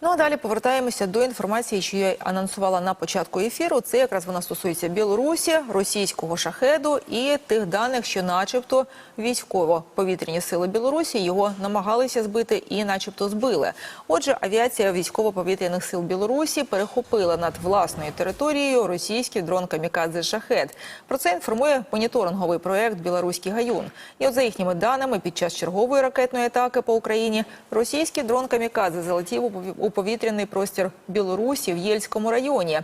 Ну а далі повертаємося до інформації, що я анонсувала на початку ефіру. Це якраз вона стосується Білорусі, російського шахеду і тих даних, що, начебто, військово-повітряні сили Білорусі його намагалися збити і, начебто, збили. Отже, авіація військово-повітряних сил Білорусі перехопила над власною територією російський дрон камікадзе шахет. Про це інформує моніторинговий проект Білоруський гаюн. І от за їхніми даними, під час чергової ракетної атаки по Україні російський дрон камікадзе залетів у у повітряний простір Білорусі в Єльському районі.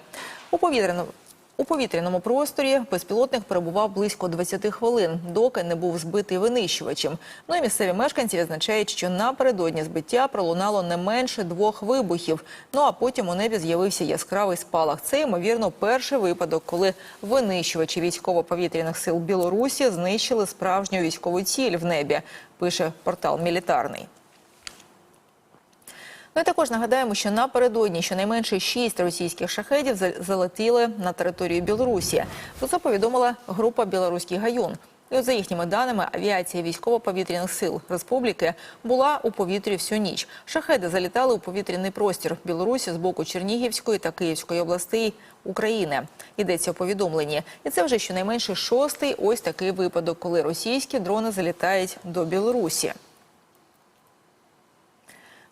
У повітряному у повітряному просторі безпілотник перебував близько 20 хвилин, доки не був збитий винищувачем. Ну і місцеві мешканці відзначають, що напередодні збиття пролунало не менше двох вибухів. Ну а потім у небі з'явився яскравий спалах. Це ймовірно перший випадок, коли винищувачі військово-повітряних сил Білорусі знищили справжню військову ціль в небі. Пише портал Мілітарний. І також нагадаємо, що напередодні щонайменше шість російських шахедів за- залетіли на територію Білорусі. Про це повідомила група Білоруський гаюн. І от за їхніми даними, авіація військово-повітряних сил республіки була у повітрі всю ніч. Шахеди залітали у повітряний простір Білорусі з боку Чернігівської та Київської областей України. Йдеться у повідомленні. І це вже щонайменше шостий ось такий випадок, коли російські дрони залітають до Білорусі.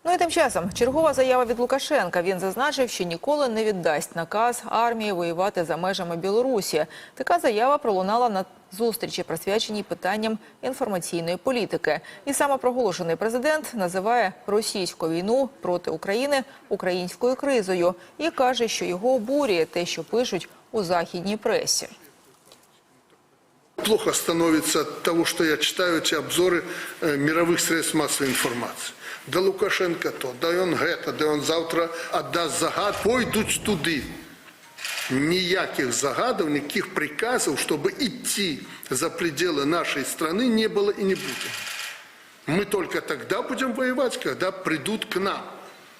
Ну і тим часом чергова заява від Лукашенка. Він зазначив, що ніколи не віддасть наказ армії воювати за межами Білорусі. Така заява пролунала на зустрічі, присвяченій питанням інформаційної політики. І самопроголошений президент називає російську війну проти України українською кризою і каже, що його обурює те, що пишуть у західній пресі. Плохо становится от того, что я читаю эти обзоры э, мировых средств массовой информации. Да Лукашенко то, да он гета, да он завтра отдаст загад, пойдуть туди. Ніяких загадов, никаких приказов, чтобы идти за пределы нашей страны не было и не будет. Мы только тогда будем воевать, когда придут к нам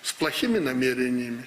с плохими намерениями,